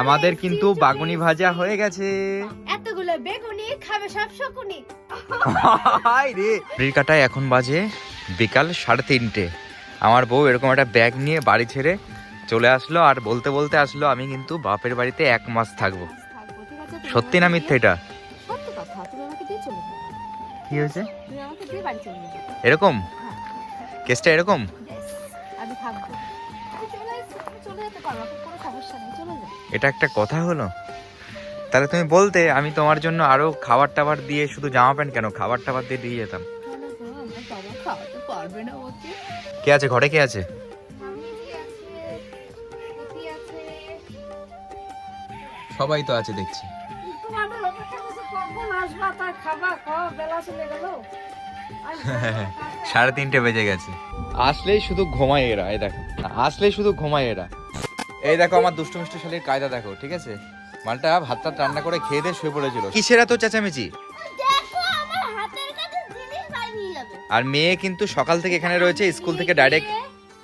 আমাদের কিন্তু বাগুনি ভাজা হয়ে গেছে। এতগুলো বেগুনি খাবে সব শকুনি। হাই রে। ঘড়ির কাটায় এখন বাজে বিকাল সাড়ে তিনটে। আমার বউ এরকম একটা ব্যাগ নিয়ে বাড়ি ছেড়ে চলে আসলো আর বলতে বলতে আসলো আমি কিন্তু বাপের বাড়িতে এক মাস থাকব। সত্যি না মিথ্যে এটা? কি হয়েছে? এরকম? কেসটা এরকম? আমি থাকব। চলে যেতে পারো। এখন কোনো সমস্যা নেই চলে যাও। এটা একটা কথা হলো? তাহলে তুমি বলতে আমি তোমার জন্য আরও খাবার টাবার দিয়ে শুধু জামা প্যান্ট কেন? খাবার টাবার দিয়ে দিয়ে যেতাম। কে আছে ঘরে? কে আছে? সবাই তো আছে দেখছি। তোমাদের অপেক্ষা করছে কখন আসবা তার খাবা খাওয়া বেলা চলে গেল সাড়ে তিনটে বেজে গেছে। আসলেই শুধু ঘুমায় এরা এই দেখো। আসলেই শুধু ঘুমায় এরা। এই দেখো আমার দুষ্টু মিষ্টি শালির কায়দা দেখো ঠিক আছে? মালটা ভাতটা রান্না করে খেয়ে দিয়ে শুয়ে পড়েছিল। কিসের এত চেঁচামেচি? দেখো আমার হাতের কাছে জিনিস বানিয়ে যাবে। আর মেয়ে কিন্তু সকাল থেকে এখানে রয়েছে স্কুল থেকে ডাইরেক্ট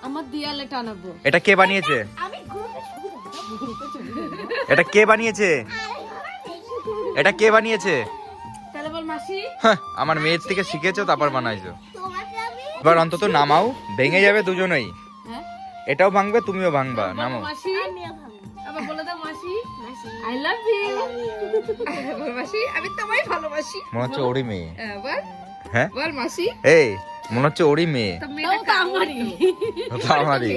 আমার দিয়ালে টানাবো। এটা কে বানিয়েছে? এটা কে বানিয়েছে? এটা কে বানিয়েছে? তাহলে বল মাসি। হ্যাঁ, আমার মেয়ের থেকে শিখেছো তারপর বানাইছো। এবার অন্তত নামাও ভেঙে যাবে দুজনেই। এটাও ভাঙবে তুমিও ভাঙবা নামো। মাসি? আবার বলে দাও মাসি। আই লাভ ইউ মাসি আমি তোমায় ভালোবাসি। মনে হচ্ছে ওরই মেয়ে। হ্যাঁ, বল। হ্যাঁ? বল মাসি। এই মনে হচ্ছে ওরই মেয়ে। আমারই।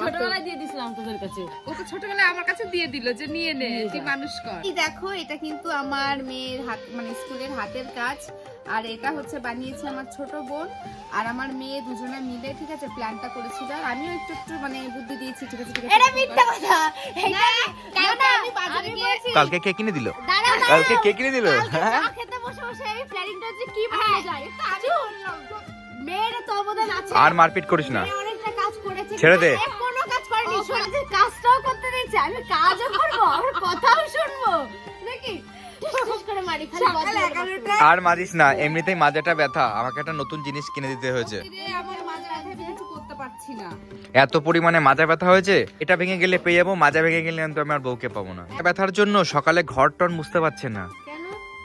ছোটবেলায় দিয়ে দিছিলাম তোদের কাছে। ও তো ছোটবেলায় আমার কাছে দিয়ে দিল যে নিয়ে নে তুই মানুষ কর। দেখো এটা কিন্তু আমার মেয়ের হাত মানে স্কুলের হাতের কাজ। আর এটা হচ্ছে বানিয়েছে আমার ছোট বোন আর আমার মেয়ে দুজনে মিলে ঠিক আছে প্ল্যানটা করেছিল। আর আমিও একটু একটু মানে বুদ্ধি দিয়েছি ঠিক আছে ঠিক আছে। এটা মিথ্যা কথা। এটা আমি বাজারে গিয়েছি কালকে কে কিনে দিল? কালকে কে কিনে দিল? হ্যাঁ? খেতে বসে বসে এই প্ল্যানিংটা হচ্ছে কি বানানো যায় তো আমি বললাম মেয়ের তো অবদান আছে। আর মারপিট করিস না। অনেকটা কাজ করেছে ছেড়ে দে। কোনো কাজ করেনি। শোনা যে কাজটাও করতে দিয়েছে আমি কাজও করব আমার কথাও শুনব। আর মারিস না এমনিতেই মাজাটা ব্যথা। আমাকে একটা নতুন জিনিস কিনে দিতে হয়েছে। রে আমার মাঝে মাঝে আমি কিছু করতে পারছি না। এত পরিমাণে মাজা ব্যথা হয়েছে এটা ভেঙে গেলে পেয়ে যাব মাজা ভেঙে গেলে আমি তো আমার বউকে পাবো না। ব্যথার জন্য সকালে ঘর টন বুঝতে পারছে না। কেন?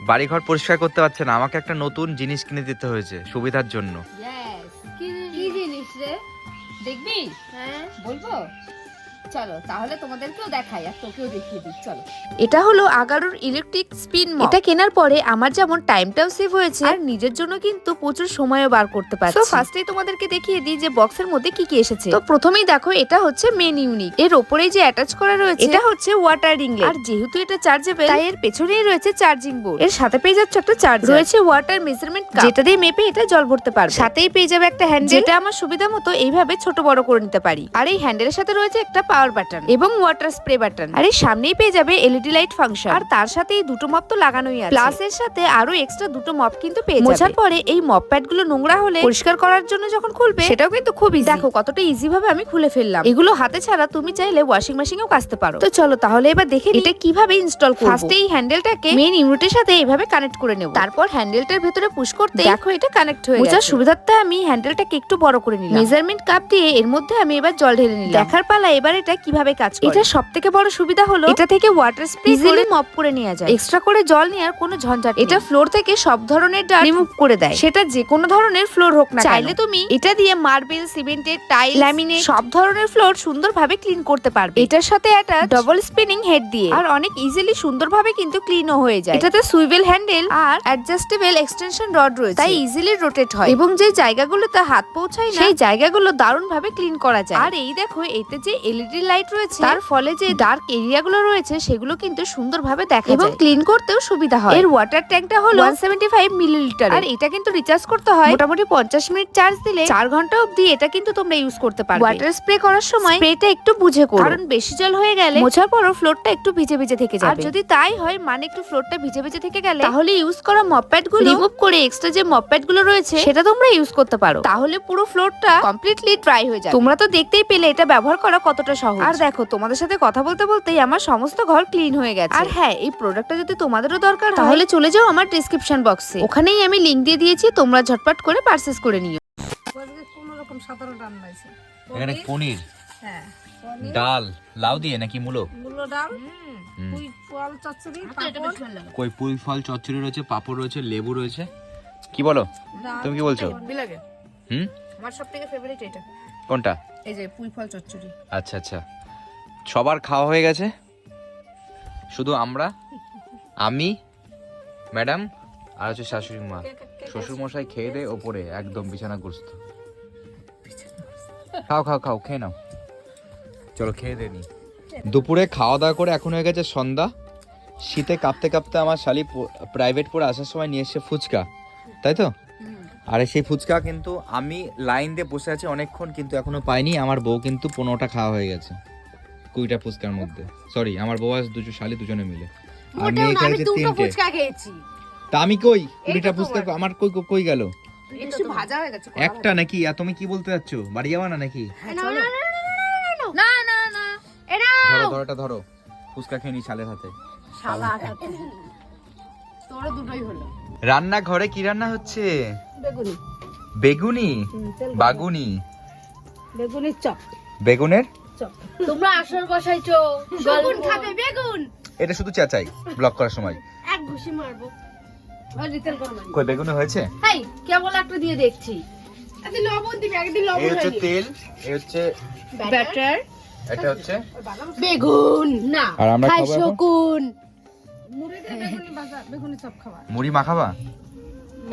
বাড়ি ঘর পরিষ্কার করতে পারছে না আমাকে একটা নতুন জিনিস কিনে দিতে হয়েছে সুবিধার জন্য। কি জিনিস রে? দেখবি? হ্যাঁ। বলব? চলো তাহলে তোমাদেরকেও দেখাই আর তোকেও দেখিয়ে দিই চলো। এটা হলো আগারোর ইলেকট্রিক স্পিন এটা কেনার পরে আমার যেমন টাইমটাও সেভ হয়েছে আর নিজের জন্য কিন্তু প্রচুর সময়ও বার করতে পারছি। তো ফার্স্টেই তোমাদেরকে দেখিয়ে দিই যে বক্সের মধ্যে কি কি এসেছে। তো প্রথমেই দেখো এটা হচ্ছে মেন ইউনিক এর ওপরেই যে অ্যাটাচ করা রয়েছে এটা হচ্ছে ওয়াটার রিংলেট আর যেহেতু এটা চার্জেবল তাই এর পেছনেই রয়েছে চার্জিং বোর্ড এর সাথে পেয়ে যাচ্ছে একটা চার্জ রয়েছে ওয়াটার মেজারমেন্ট কাপ যেটা দিয়ে মেপে এটা জল ভরতে পারবে। সাথেই পেয়ে যাবে একটা হ্যান্ডেল যেটা আমার সুবিধা মতো এইভাবে ছোট বড় করে নিতে পারি। আর এই হ্যান্ডেলের সাথে রয়েছে একটা পাওয়ার বাটন এবং ওয়াটার স্প্রে বাটন আর এই সামনেই পেয়ে যাবে এলইডি লাইট ফাংশন আর তার সাথে এই দুটো মপ তো লাগানোই আছে। প্লাস এর সাথে আরও এক্সট্রা দুটো মপ কিন্তু পেয়ে যাবে। মোছার পরে এই মপ প্যাডগুলো নোংরা হলে পরিষ্কার করার জন্য যখন খুলবে সেটাও কিন্তু খুব ইজি দেখো কতটা ইজি ভাবে আমি খুলে ফেললাম। এগুলো হাতে ছাড়া তুমি চাইলে ওয়াশিং মেশিনেও কাচতে পারো। তো চলো তাহলে এবার দেখে এটা কীভাবে ইনস্টল করব। ফার্স্টে এই হ্যান্ডেলটাকে মেইন ইউনিটের সাথে এইভাবে কানেক্ট করে নেব। তারপর হ্যান্ডেলটার ভেতরে পুশ করতে দেখো এটা কানেক্ট হয়ে গেছে। সুবিধার্থে আমি হ্যান্ডেলটাকে একটু বড় করে নিলাম। মেজারমেন্ট কাপ দিয়ে এর মধ্যে আমি এবার জল ঢেলে নিলাম। দেখার পালা এবার এটা কীভাবে কাজ করে? এটা সব থেকে বড় সুবিধা হলো এটা থেকে ওয়াটার স্প্রে ইজিলি মপ করে নেওয়া যায়। এক্সট্রা করে জল নেওয়ার কোনো ঝঞ্ঝাট। এটা ফ্লোর থেকে সব ধরনের ডার্ট রিমুভ করে দেয়। সেটা যে কোনো ধরনের ফ্লোর হোক না চাইলে তুমি এটা দিয়ে মার্বেল সিমেন্টের টাইল ল্যামিনেট সব ধরনের ফ্লোর সুন্দরভাবে ক্লিন করতে পারবে। এটার সাথে একটা ডবল স্পিনিং হেড দিয়ে। আর অনেক ইজিলি সুন্দরভাবে কিন্তু ক্লিনও হয়ে যায়। এটাতে সুইভেল হ্যান্ডেল আর অ্যাডজাস্টেবল এক্সটেনশন রড রয়েছে। তাই ইজিলি রোটেট হয়। এবং যে জায়গাগুলোতে হাত পৌঁছায় না সেই জায়গাগুলো দারুণভাবে ক্লিন করা যায়। আর এই দেখো এতে যে এলইডি লাইট রয়েছে। তার ফলে যে ডার্ক এরিয়াগুলো রয়েছে সেগুলো কিন্তু সুন্দরভাবে দেখা এবং ক্লিন করতেও সুবিধা হয়। এর ওয়াটার ট্যাঙ্কটা হলো 175 মিলিলিটার আর এটা কিন্তু রিচার্জ করতে হয়। মোটামুটি 50 মিনিট চার্জ দিলে 4 ঘণ্টা অবধি এটা কিন্তু তোমরা ইউজ করতে পারবে। ওয়াটার স্প্রে করার সময় স্প্রেটা একটু বুঝে করো। কারণ বেশি জল হয়ে গেলে মোছার পরও ফ্লোরটা একটু ভিজে ভিজে থেকে যাবে। আর যদি তাই হয় মানে একটু ফ্লোরটা ভিজে ভিজে থেকে গেলে তাহলে ইউজ করা মপ প্যাডগুলো রিমুভ করে এক্সট্রা যে মপ প্যাডগুলো রয়েছে সেটা তোমরা ইউজ করতে পারো। তাহলে পুরো ফ্লোরটা কমপ্লিটলি ড্রাই হয়ে যাবে। তোমরা তো দেখতেই পেলে এটা ব্যবহার করা কতটা সহজ। আর দেখো তোমাদের সাথে কথা বলতে বলতেই আমার সমস্ত ঘর ক্লিন হয়ে গেছে। আর হ্যাঁ এই প্রোডাক্টটা যদি তোমাদেরও দরকার হয় তাহলে চলে যাও আমার ডেসক্রিপশন বক্সে ওখানেই আমি লিংক দিয়ে দিয়েছি তোমরা ঝটপট করে পারচেস করে নিও। কোনো রকম সাধারণ রান্না হয়েছে। এখানে পনির? হ্যাঁ ডাল। লাউ দিয়ে নাকি মূলো? মূলো ডাল পুঁই ফল চচ্চড়ি পাঁপড়। কই পুঁই ফল চচ্চড়ি রয়েছে পাঁপড় রয়েছে লেবু রয়েছে। কি বলো? তুমি কি বলছো? বিলাগে। হুম? আমার সব থেকে ফেভারিট এটা। কোনটা? এই যে পুঁই ফল চচ্চড়ি। আচ্ছা আচ্ছা। সবার খাওয়া হয়ে গেছে? শুধু আমরা? আমি ম্যাডাম আর হচ্ছে শাশুড়ি মা। শ্বশুর মশাই খেয়ে দেয় ওপরে একদম বিছানা বিছানাগ্রস্ত খাও খাও খাও খেয়ে নাও। চলো খেয়ে দে নি। দুপুরে খাওয়া দাওয়া করে এখন হয়ে গেছে সন্ধ্যা। শীতে কাঁপতে কাঁপতে আমার শালি প্রাইভেট পড়ে আসার সময় নিয়ে এসছে ফুচকা। তাই তো? আরে সেই ফুচকা কিন্তু আমি লাইন দিয়ে বসে আছি অনেকক্ষণ কিন্তু এখনও পাইনি। আমার বউ কিন্তু পনেরোটা খাওয়া হয়ে গেছে কুড়িটা ফুচকার মধ্যে। সরি আমার বউ আজ দুজন শালি দুজনে মিলে। আমি খেয়েছি তিনটে। তা আমি কই? কুড়িটা ফুচকা আমার কই কই গেল? একটা নাকি? আর তুমি কি বলতে যাচ্ছ? বাড়ি যাবা না নাকি? না না ধরো ধরোটা ধরো। ফুচকা খেয়ে নি শালের হাতে। শালা তোর দুটোই হলো। রান্নাঘরে কি রান্না হচ্ছে? বেগুনি। বেগুনি? বাগুনি। বেগুনির চপ। বেগুনের? তোমরা আসর বসাইছো। বেগুন খাবে বেগুন। এটা শুধু চেঁচাই ব্লক করার সময়। এক ঘুষি মারবো। কই বেগুনি হয়েছে? হাই কেবল একটা দিয়ে দেখছি। একদিন লবণ দিবি একদিন এই হচ্ছে তেল এই হচ্ছে ব্যাটার। এটা হচ্ছে? বেগুন না। আর আমরা খাব শকুন। মুড়ি দিয়ে বেগুনি ভাজা বেগুনি চপ খাওয়া। মুড়ি মাখাবা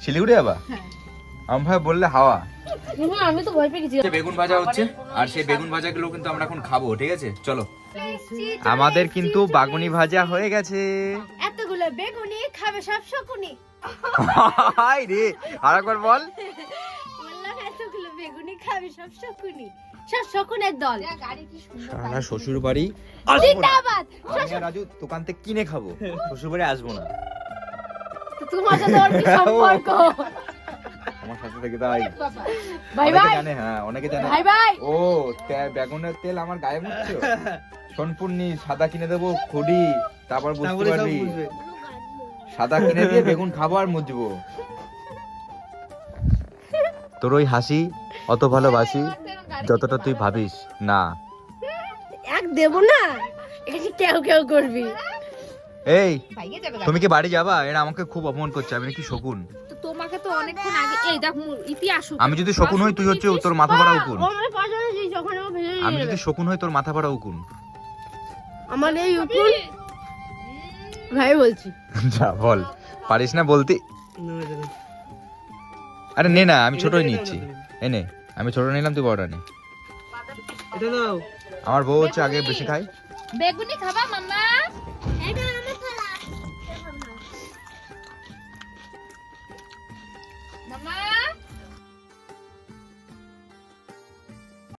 শিলিগুড়ি আবার আমি ভাই বললে হাওয়া। আমি তো ভয় পেয়ে বেগুন ভাজা হচ্ছে আর সেই বেগুন ভাজা গুলো কিন্তু আমরা এখন খাব ঠিক আছে? চলো। আমাদের কিন্তু বাগুনি ভাজা হয়ে গেছে। এতগুলো বেগুনি খাবে সব শকুনি। হাই রে আর একবার বল। বললাম এতগুলো বেগুনি খাবে সব শকুনি। সব শকুনের দল। সারা শ্বশুর বাড়ি জিন্দাবাদ! রাজু দোকান থেকে কিনে খাব। শ্বশুর বাড়ি আসব না। তোমার সাথে ওর কি সম্পর্ক? আমার সাথে থেকে তাই। ভাই অনেকে ভাই। জানে হ্যাঁ অনেকে জানে। ভাই ভাই। ও তে- বেগুনের তেল আমার গায়ে মুছছো সোনপুর্নি সাদা কিনে দেবো খুডি তারপর বুঝতে পারবি সাদা কিনে দিয়ে বেগুন খাব আর মুজবো তোর ওই হাসি অত ভালোবাসি যতটা তুই ভাবিস না। এক দেব না এখানে কেউ কেউ করবি? এই তুমি কি বাড়ি যাবা? এরা আমাকে খুব অপমান করছে আমি কি শকুন। তোমাকে তো অনেকক্ষণ আগে এই দেখ মু- ইতি আসুক। আমি যদি শকুন হই তুই হচ্ছে তোর মাথা ভরা উকুন। আমি যদি শকুন হই তোর মাথা ভরা উকুন। আমার এই উকুন ভাই বলছি। যা বল। পারিস না বলতে? আরে নে না আমি ছোটই নিচ্ছি। এ নে আমি ছোট নিলাম তুই বড়টা নে। আমার বউ হচ্ছে আগে বেশি খায়। বেগুনি খাবা মাম্মা?